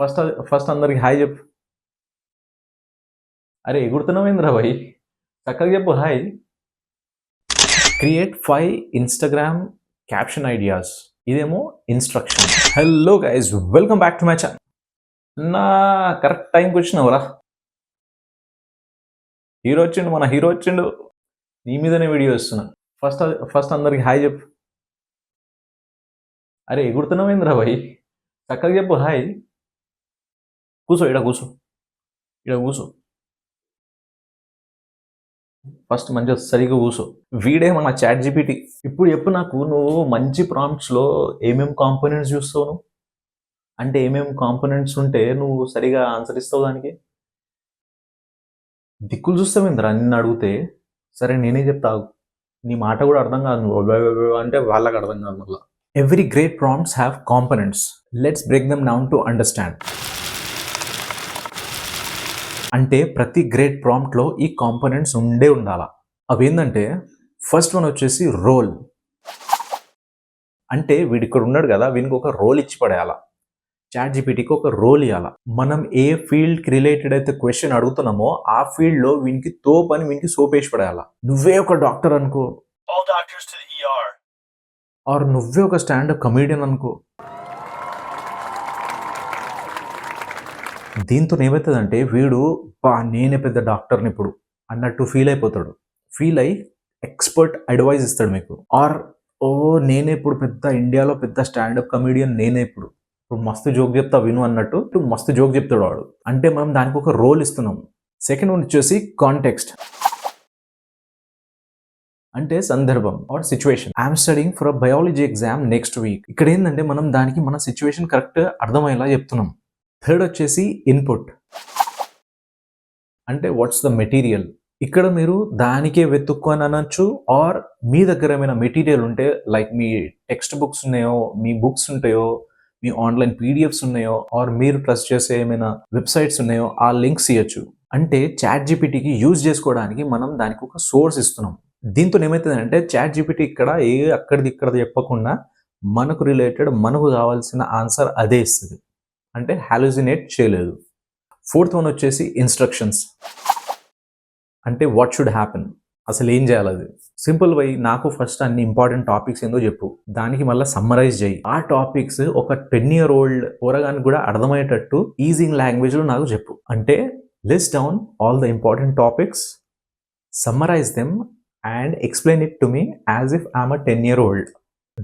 First first అందరికి hi చెప్పు. అరే ఎగురుతున్నావేంద్రా భాయ్ చక్కగా చెప్పు hi. Create five Instagram caption ideas. ఇదేమో instruction. Hello guys welcome back to my channel. నా కరెక్ట్ టైంకి వచ్చినావురా. హీరో వచ్చిండు మన హీరో వచ్చిండు. నీ మీదనే వీడియో ఇస్తున్నా ఫస్ట్ ఫస్ట్ అందరికి హాయ్ చెప్పు. అరే ఎగురుతున్నావేంద్రా భాయ్ చక్కగా చెప్పు హాయ్. కూర్చో ఇక్కడ కూర్చో. ఇక్కడ కూర్చో. ఫస్ట్ మంచిగా సరిగా కూర్చో. వీడే మన చాట్ జీపీటీ ఇప్పుడు చెప్పు నాకు నువ్వు మంచి ప్రాంప్ట్స్లో ఏమేం కాంపోనెంట్స్ చూస్తావు నువ్వు? అంటే ఏమేం కాంపోనెంట్స్ ఉంటే నువ్వు సరిగా ఆన్సర్ ఇస్తావు దానికి? దిక్కులు చూస్తావేంద్రా నిన్ను అడిగితే సరే నేనే చెప్తా నీ మాట కూడా అర్థం కాదు నువ్వు. అంటే వాళ్ళకి అర్థం కాదు మళ్ళీ. Every great prompts have components let's break them down to understand అంటే ప్రతి గ్రేట్ ప్రాంప్ట్లో ఈ కాంపోనెంట్స్ ఉండే ఉండాలా? అవి ఏంటంటే ఫస్ట్ వన్ వచ్చేసి రోల్. అంటే వీడు ఇక్కడ ఉన్నాడు కదా వీనికి ఒక రోల్ ఇచ్చి పడేయాల? చాట్ జీపీటీకి ఒక రోల్ ఇవ్వాల మనం ఏ ఫీల్డ్కి రిలేటెడ్ అయితే క్వశ్చన్ అడుగుతున్నామో ఆ ఫీల్డ్లో వీనికి తోపు అని వీనికి సోప్ వేసి పడేయాల? నువ్వే ఒక డాక్టర్ అనుకో. ER. ఆర్ నువ్వే ఒక స్టాండప్ కమీడియన్ అనుకో. దీంతో ఏమవుతుందంటే వీడు బా నేనే పెద్ద డాక్టర్ని ఇప్పుడు అన్నట్టు ఫీల్ అయిపోతాడు. ఫీల్ అయి ఎక్స్పర్ట్ అడ్వైజ్ ఇస్తాడు మీకు. ఆర్ ఓ నేనే ఇప్పుడు పెద్ద ఇండియాలో పెద్ద స్టాండప్ కమీడియన్ నేనే ఇప్పుడు. ఇప్పుడు మస్తు జోక్ చెప్తా విను అన్నట్టు ఇప్పుడు మస్తు జోక్ చెప్తాడు వాడు. అంటే మనం దానికి ఒక రోల్ ఇస్తున్నాం. సెకండ్ వన్ వచ్చేసి కాంటెక్స్ట్. అంటే సందర్భం or situation. I'm studying for a biology exam next week. ఇక్కడ ఏంటంటే మనం దానికి మన సిచ్యువేషన్ కరెక్ట్ అర్థమయ్యేలా చెప్తున్నాం. థర్డ్ వచ్చేసి ఇన్పుట్ అంటే వాట్స్ ద మెటీరియల్ ఇక్కడ మీరు దానికే వెతుక్కొని అనొచ్చు ఆర్ మీ దగ్గర ఏమైనా మెటీరియల్ ఉంటే లైక్ మీ టెక్స్ట్ బుక్స్ ఉన్నాయో మీ బుక్స్ ఉంటాయో మీ ఆన్లైన్ పీడిఎఫ్స్ ఉన్నాయో ఆర్ మీరు ట్రస్ట్ చేసే ఏమైనా వెబ్సైట్స్ ఉన్నాయో ఆ లింక్స్ ఇవ్వచ్చు అంటే చాట్ జీపీటీకి యూజ్ చేసుకోవడానికి మనం దానికి ఒక సోర్స్ ఇస్తున్నాం. దీంతో ఏమవుతుందంటే చాట్ జీపీటీ ఇక్కడ ఏ అక్కడిది ఇక్కడ చెప్పకుండా మనకు రిలేటెడ్ మనకు కావాల్సిన ఆన్సర్ అదే ఇస్తుంది. అంటే హాలుజినేట్ చేయలేదు. ఫోర్త్ వన్ వచ్చేసి ఇన్స్ట్రక్షన్స్ అంటే వాట్ షుడ్ హ్యాపెన్ అసలు ఏం చేయాలి అది? సింపుల్ వై నాకు ఫస్ట్ అన్ని ఇంపార్టెంట్ టాపిక్స్ ఏందో చెప్పు. దానికి మళ్ళీ సమ్మరైజ్ చేయి. ఆ టాపిక్స్ ఒక టెన్ ఇయర్ ఓల్డ్ పోరగానికి కూడా అర్థమయ్యేటట్టు ఈజింగ్ లాంగ్వేజ్లో నాకు చెప్పు. అంటే list down all the important topics summarise them and explain it to me as if I'm a ten year old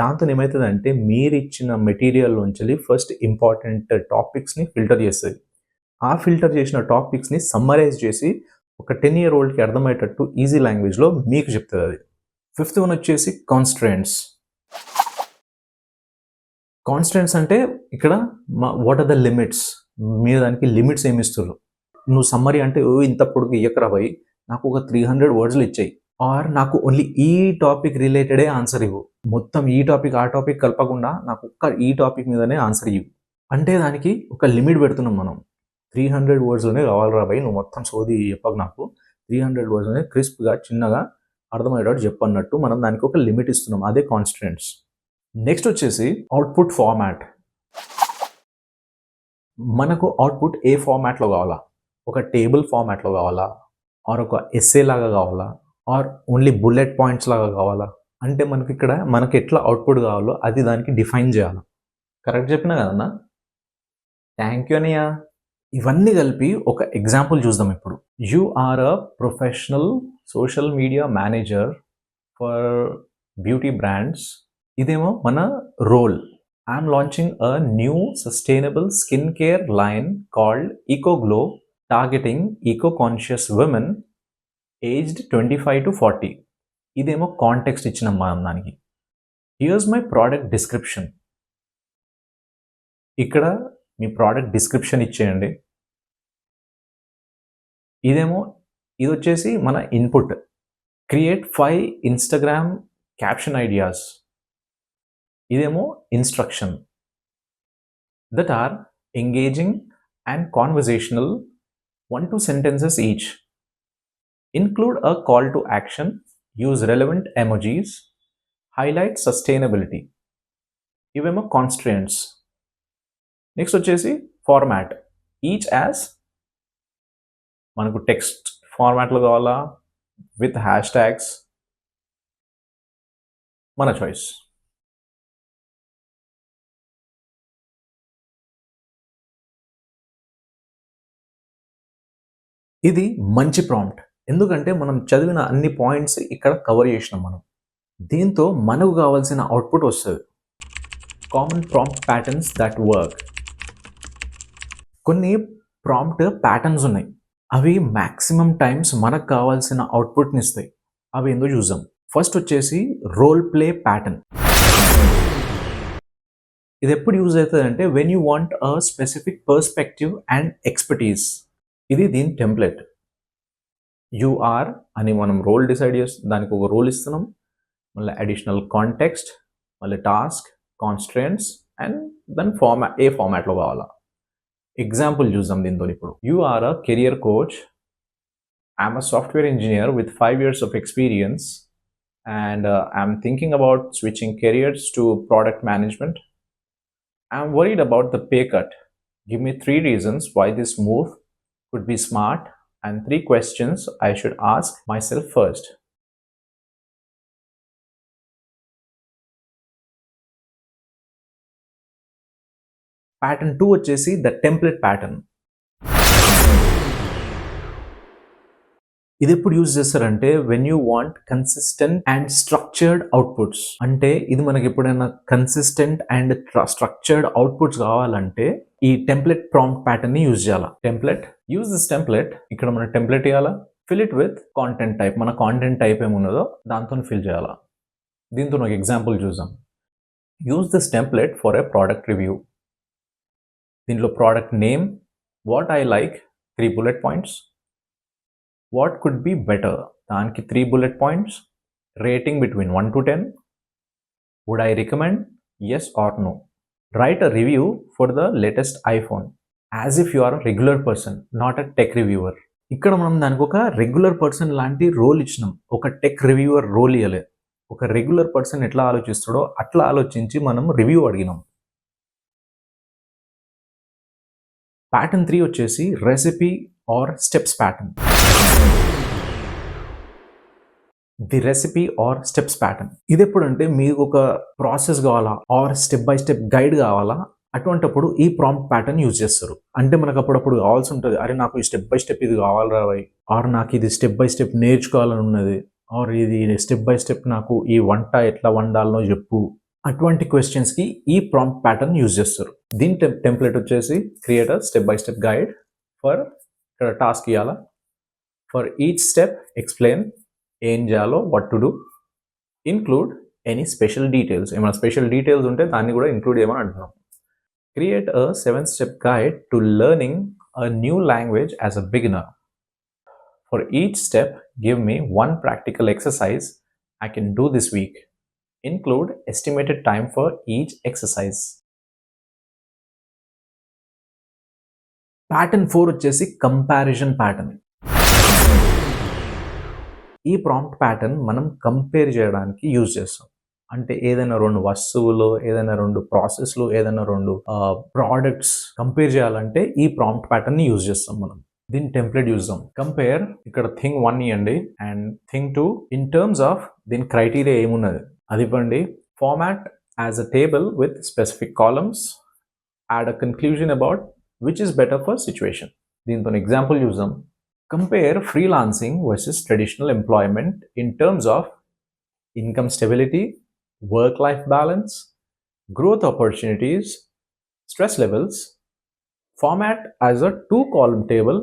దాంతో ఏమవుతుందంటే మీరు ఇచ్చిన మెటీరియల్ నుంచి ఫస్ట్ ఇంపార్టెంట్ టాపిక్స్ని ఫిల్టర్ చేస్తుంది. ఆ ఫిల్టర్ చేసిన టాపిక్స్ని సమ్మరైజ్ చేసి ఒక టెన్ ఇయర్ ఓల్డ్కి అర్థమయ్యేటట్టు ఈజీ లాంగ్వేజ్లో మీకు చెప్తుంది అది. ఫిఫ్త్ వన్ వచ్చేసి కాన్స్ట్రెంట్స్ కాన్స్టెంట్స్ అంటే ఇక్కడ మా వాట్ ఆర్ ద లిమిట్స్ మీరు దానికి లిమిట్స్ ఏమి ఇస్తున్నారు నువ్వు సమ్మరీ అంటే ఓ ఇంత పొడుగు ఇయ్యకరా పోయి నాకు ఒక త్రీ హండ్రెడ్ వర్డ్స్లు ఇచ్చాయి. ఆర్ నాకు ఓన్లీ ఈ టాపిక్ రిలేటెడే ఆన్సర్ ఇవ్వు. మొత్తం ఈ టాపిక్ ఆ టాపిక్ కలపకుండా నాకు ఒక్క ఈ టాపిక్ మీదనే ఆన్సర్ ఇవ్వు. అంటే దానికి ఒక లిమిట్ పెడుతున్నాం మనం. త్రీ హండ్రెడ్ వర్డ్స్లోనే కావాలరా భయ్ నువ్వు మొత్తం సోది చెప్పకు నాకు. త్రీ హండ్రెడ్ వర్డ్స్లోనే క్రిస్ప్గా చిన్నగా అర్థమయ్యేటట్టు చెప్పన్నట్టు మనం దానికి ఒక లిమిట్ ఇస్తున్నాం. అదే కాన్స్టెంట్స్ నెక్స్ట్ వచ్చేసి అవుట్పుట్ ఫార్మాట్ మనకు అవుట్పుట్ ఏ ఫార్మాట్లో కావాలా? ఒక టేబుల్ ఫార్మాట్లో కావాలా? ఆర్ ఒక ఎస్ఏ లాగా కావాలా? ఆర్ ఓన్లీ బుల్లెట్ పాయింట్స్ లాగా కావాలా? అంటే మనకి ఇక్కడ మనకి ఎట్లా అవుట్పుట్ కావాలో అది దానికి డిఫైన్ చేయాలి? కరెక్ట్ చెప్పినా కదన్నా థ్యాంక్ యూ అనియా. ఇవన్నీ కలిపి ఒక ఎగ్జాంపుల్ చూద్దాం ఇప్పుడు. You are a professional social media manager for beauty brands ఇదేమో మన role I'm launching a new sustainable skin care line called eco glow targeting eco conscious women aged twenty five to forty ఇదేమో context ఇచ్చినాం మనం దానికి. Here's my product description ఇక్కడ మీ product description ఇచ్చేయండి. ఇదేమో ఇది వచ్చేసి మన input create five Instagram caption ideas ఇదేమో instruction that are engaging and conversational one two sentences each include a call to action, use relevant emojis, highlight sustainability. ఇవేమో constraints next వచ్చేసి format each as మనకు text ఫార్మాట్లో కావాలా? With hash tags మన choice ఇది మంచి prompt ఎందుకంటే మనం చదివిన అన్ని పాయింట్స్ ఇక్కడ కవర్ చేసినాం మనం. దీంతో మనకు కావాల్సిన అవుట్పుట్ వస్తుంది. Common prompt patterns that work కొన్ని ప్రాంప్ట్ ప్యాటర్న్స్ ఉన్నాయి. అవి మ్యాక్సిమం టైమ్స్ మనకు కావాల్సిన అవుట్పుట్ని ఇస్తాయి. అవి ఏందో చూసాం ఫస్ట్ వచ్చేసి రోల్ ప్లే ప్యాటర్న్ ఇది ఎప్పుడు యూజ్ అవుతుంది అంటే when you want a specific perspective and expertise ఇది దీని టెంప్లెట్ యూఆర్ అని మనం రోల్ డిసైడ్ చేస్తాం దానికి ఒక రోల్ ఇస్తున్నాం. మళ్ళీ అడిషనల్ కాంటెక్స్ట్ మళ్ళీ టాస్క్ కాన్స్ట్రెంట్స్ అండ్ దాని ఫార్మాట్ ఏ ఫార్మాట్లో కావాలా? ఎగ్జాంపుల్ చూద్దాం దీంతో ఇప్పుడు. You are a career coach I'm a software engineer with five years of experience and I'm thinking about switching careers to product management I'm worried about the pay cut give me three reasons why this move could be smart. And three questions I should ask myself first. Pattern two వచ్చేసి the template pattern ఇది ఎప్పుడు use చేస్తారంటే when you want consistent and structured outputs అంటే ఇది మనకి ఎప్పుడైనా consistent and structured outputs కావాలంటే ఈ టెంప్లెట్ ప్రాంప్ట్ ప్యాటర్న్ని యూజ్ చేయాలా? టెంప్లెట్ యూజ్ దిస్ టెంప్లెట్ ఇక్కడ మన టెంప్లెట్ ఇవ్వాలా fill it with content type మన కాంటెంట్ టైప్ ఏమున్నదో దాంతో ఫిల్ చేయాలా? దీంతో ఒక ఎగ్జాంపుల్ చూద్దాం. Use this template for a product review దీంట్లో product name what I like three bullet points what could be better దానికి three bullet points rating between one to ten would I recommend yes or no right review review for the latest iPhone if if are are regular person not a tech reviewer ఇక్కడ మనం దానికి ఒక regular person లాంటి role ఇచ్చినాం. ఒక tech reviewer role ఇవ్వలే ఒక regular person ఎట్లా ఆలోచిస్తాడో అట్లా ఆలోచించి మనం రివ్యూ అడిగినాం. ప్యాటర్న్ త్రీ వచ్చేసి recipe or steps pattern the recipe or steps pattern. ఇది ఎప్పుడంటే మీకు ఒక ప్రాసెస్ కావాలా or step by step guide కావాలా అటువంటప్పుడు ఈ ప్రాంప్ట్ ప్యాటర్న్ యూజ్ చేస్తారు. అంటే మనకు అప్పుడప్పుడు కావాల్సి ఉంటుంది అరే నాకు ఈ స్టెప్ బై స్టెప్ ఇది కావాలి రావాయి ఆర్ నాకు ఇది స్టెప్ బై స్టెప్ నేర్చుకోవాలని ఉన్నది ఆర్ ఇది స్టెప్ బై స్టెప్ నాకు ఈ వంట ఎట్లా వండాలనో చెప్పు అటువంటి క్వశ్చన్స్కి ఈ ప్రాంప్ట్ ప్యాటర్న్ యూజ్ చేస్తారు. దీని టెంప్లెట్ వచ్చేసి creator step by step guide for ఇక్కడ టాస్క్ ఇవ్వాలా ఫర్ ఈచ్ స్టెప్ ఎక్స్ప్లెయిన్ ఏం చేయాలో what to do include any special details ఏమైనా స్పెషల్ డీటెయిల్స్ ఉంటే దాన్ని కూడా ఇంక్లూడ్ చేయమని అంటున్నాం. Create a seven step guide to learning a new language as a beginner for each step give me one practical exercise I can do this week include estimated time for each exercise. Pattern four వచ్చేసి comparison pattern ఈ prompt pattern మనం compare చేయడానికి use చేస్తాం. అంటే ఏదైనా రెండు వస్తువులు ఏదైనా రెండు ప్రాసెస్లు ఏదైనా రెండు ప్రోడక్ట్స్ కంపేర్ చేయాలంటే ఈ ప్రాంప్ట్ ప్యాటర్న్ యూజ్ చేస్తాం మనం. దీని టెంప్లెట్ చూద్దాం. కంపేర్ ఇక్కడ థింగ్ వన్ ఇవ్వండి. And thing two in terms of దీని క్రైటీరియా ఏమున్నది? అది ఇవ్వండి. Format as a table with specific columns add a conclusion about which is better for situation దీంతో ఎగ్జాంపుల్ చూద్దాం. compare freelancing versus traditional employment in terms of income stability work life balance growth opportunities stress levels format as a two column table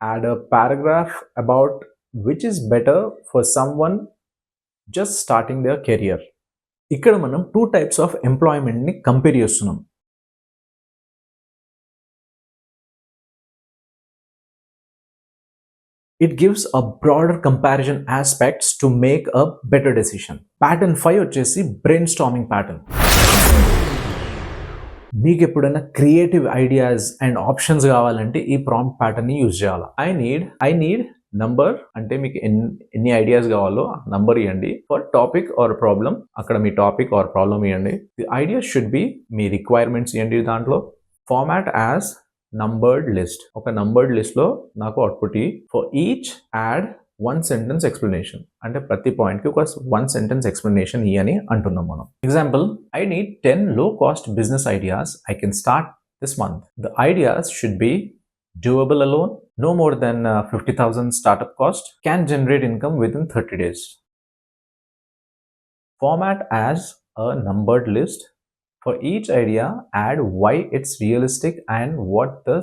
add a paragraph about which is better for someone just starting their career ఇక్కడ మనం two types of ఎంప్లాయ్మెంట్ని compare చేస్తున్నాం it gives a broader comparison aspects to make a better decision pattern five వచ్చేసి brainstorming pattern మీకు ఎప్పుడైనా creative ideas and options కావాలంటే ఈ prompt ప్యాటర్న్ని యూజ్ చేయాలి? I need I need number అంటే మీకు ఎన్ని ఎన్ని ఐడియాస్ కావాలో నంబర్ ఇవ్వండి. ఫర్ టాపిక్ ఆర్ ప్రాబ్లమ్ అక్కడ మీ టాపిక్ ఆర్ ప్రాబ్లమ్ ఇవ్వండి. ది ఐడియా షుడ్ బి మీ రిక్వైర్మెంట్స్ ఇవ్వండి దాంట్లో. ఫార్మాట్ యాజ్ నంబర్డ్ లిస్ట్ ఒక నంబర్డ్ లిస్ట్లో నాకు అవుట్పుట్ ఈ. For each add one sentence explanation అంటే ప్రతి పాయింట్కి ఒక వన్ సెంటెన్స్ ఎక్స్ప్లెనేషన్ ఈ అని అంటున్నాం మనం. Example I need ten low cost business ideas I can start this month the ideas should be doable alone, no more than uh, 50,000 startup cost, can generate income within 30 days. Format as a numbered list. For each idea, add why it's realistic and what the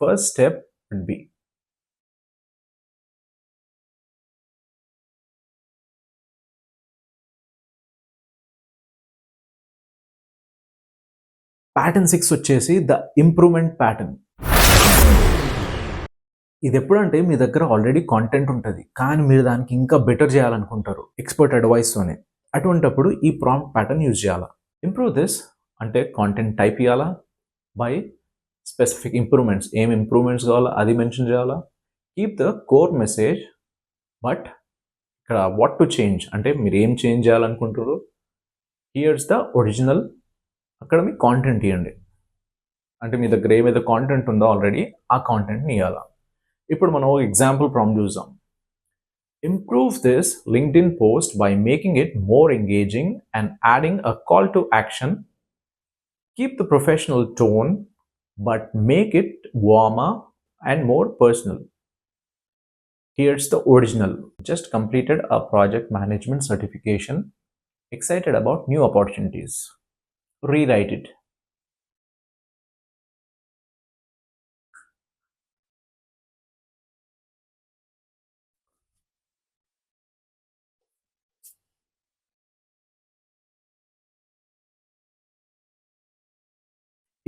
first step would be. Pattern six వచ్చేసి the improvement pattern ఇది ఎప్పుడంటే మీ దగ్గర already content ఉంటుంది. కానీ మీరు దానికి ఇంకా better చేయాలనుకుంటారు. ఎక్స్పర్ట్ అడ్వైస్తోనే అటువంటప్పుడు ఈ ప్రాంప్ట్ ప్యాటర్న్ యూజ్ చేయాలా. ఇంప్రూవ్ దిస్ అంటే కాంటెంట్ టైప్ ఇవ్వాలా బై స్పెసిఫిక్ ఇంప్రూవ్మెంట్స్ ఏం ఇంప్రూవ్మెంట్స్ కావాలా? అది మెన్షన్ చేయాలా? Keep the core message but ఇక్కడ వాట్ టు చేంజ్ అంటే మీరు ఏం చేంజ్ చేయాలనుకుంటారు హియర్స్ ద ఒరిజినల్ అక్కడ మీ కాంటెంట్ ఇవ్వండి అంటే మీ దగ్గర ఏమైతే కాంటెంట్ ఉందో ఆల్రెడీ ఆ కాంటెంట్ని ఇవ్వాలా ఇప్పుడు మనం ఒక ఎగ్జాంపుల్ ప్రాంప్ట్ చూద్దాం. Improve this LinkedIn post by making it more engaging and adding a call to action Keep the professional tone, but make it warmer and more personal. Here's the original. Just completed a project management certification. Excited about new opportunities. Rewrite it.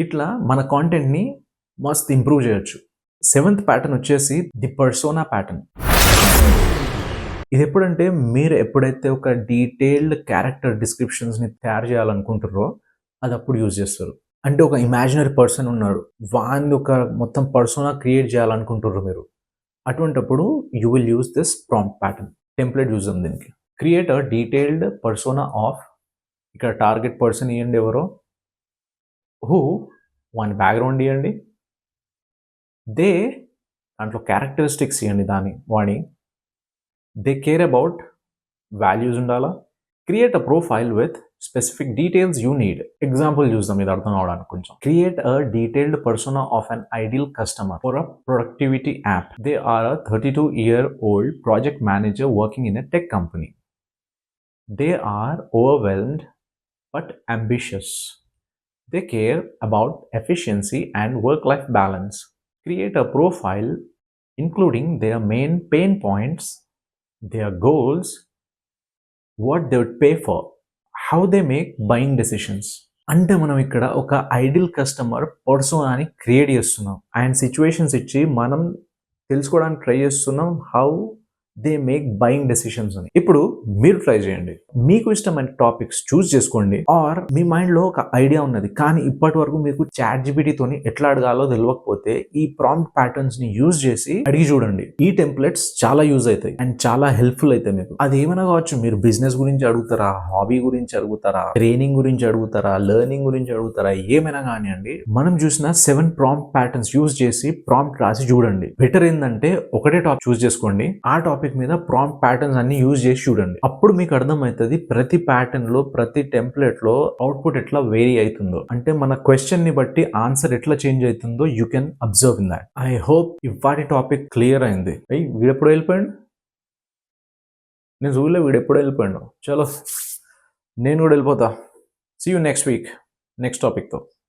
ఇట్లా మన కాంటెంట్ని మస్త్ improve చేయొచ్చు. Seventh pattern వచ్చేసి the persona pattern ఇది ఎప్పుడంటే మీరు ఎప్పుడైతే ఒక డీటెయిల్డ్ క్యారెక్టర్ డిస్క్రిప్షన్స్ని తయారు చేయాలనుకుంటారో అది అప్పుడు యూజ్ చేస్తారు. అంటే ఒక ఇమాజినరీ పర్సన్ ఉన్నాడు వాని ఒక మొత్తం పర్సోనా క్రియేట్ చేయాలనుకుంటారు మీరు. అటువంటప్పుడు you will use this prompt pattern template use ఉంది దీనికి. Create a detailed persona of ఇక్కడ టార్గెట్ పర్సన్ ఇవ్వండి ఎవరో? హూ వాని బ్యాక్గ్రౌండ్ ఇవ్వండి దే దాంట్లో క్యారెక్టరిస్టిక్స్ ఇవ్వండి దాని? వాణి? దే కేర్ అబౌట్ వాల్యూస్ ఉండాలా? Create a profile with specific details you need example చూద్దాం ఇది అర్థం అవడానికి కొంచెం. Create a detailed person of an ideal customer for a productivity app they are a thirty two year old project manager working in a tech company they are overwhelmed but ambitious. They care about efficiency and work life balance. Create a profile including their main pain points, their goals, what they would pay for, how they make buying decisions. అంటే మనం ఇక్కడ ఒక ideal customer పర్సోనాని create చేస్తున్నాం and situations ఇచ్చి మనం తెలుసుకోవడానికి try చేస్తున్నాం how they make buying decisions అని. ఇప్పుడు మీరు ట్రై చేయండి. మీకు ఇష్టమైన టాపిక్స్ చూస్ చేసుకోండి. ఆర్ మీ మైండ్లో ఒక ఐడియా ఉన్నది. కానీ ఇప్పటి వరకు మీకు చాట్ జీబీటీతోని ఎట్లా అడగాలో తెలియకపోతే ఈ ప్రాంప్ట్ ప్యాటర్న్స్ని యూజ్ చేసి అడిగి చూడండి. ఈ టెంప్లెట్స్ చాలా యూజ్ అవుతాయి అండ్ చాలా హెల్ప్ఫుల్ అవుతాయి మీకు. అది ఏమైనా కావచ్చు మీరు బిజినెస్ గురించి అడుగుతారా హాబీ గురించి అడుగుతారా ట్రైనింగ్ గురించి అడుగుతారా లెర్నింగ్ గురించి అడుగుతారా ఏమైనా కానివ్వండి మనం చూసిన సెవెన్ ప్రాంప్ట్ ప్యాటర్న్స్ యూజ్ చేసి ప్రాంప్ట్ రాసి చూడండి. బెటర్ ఏంటంటే ఒకటే టాపిక్ చూస్ చేసుకోండి. ఆ టాపిక్ మీద ప్రాంప్ట్ ప్యాటర్న్స్ అన్ని యూజ్ చేసి చూడండి. అప్పుడు మీకు అర్థమవుతుంది ప్రతి ప్యాటర్న్లో ప్రతి టెంప్లెట్లో అవుట్పుట్ ఎట్లా వేరీ అవుతుందో అంటే మన క్వశ్చన్ని బట్టి ఆన్సర్ ఎట్లా చేంజ్ అవుతుందో you can observe in that I hope ఇవాటి టాపిక్ క్లియర్ అయింది. అయ్యి వీడెప్పుడు వెళ్ళిపోయాడు? నేను చూడలే వీడు ఎప్పుడు వెళ్ళిపోయాడు? చలో నేను కూడా వెళ్ళిపోతా. See you next week next టాపిక్తో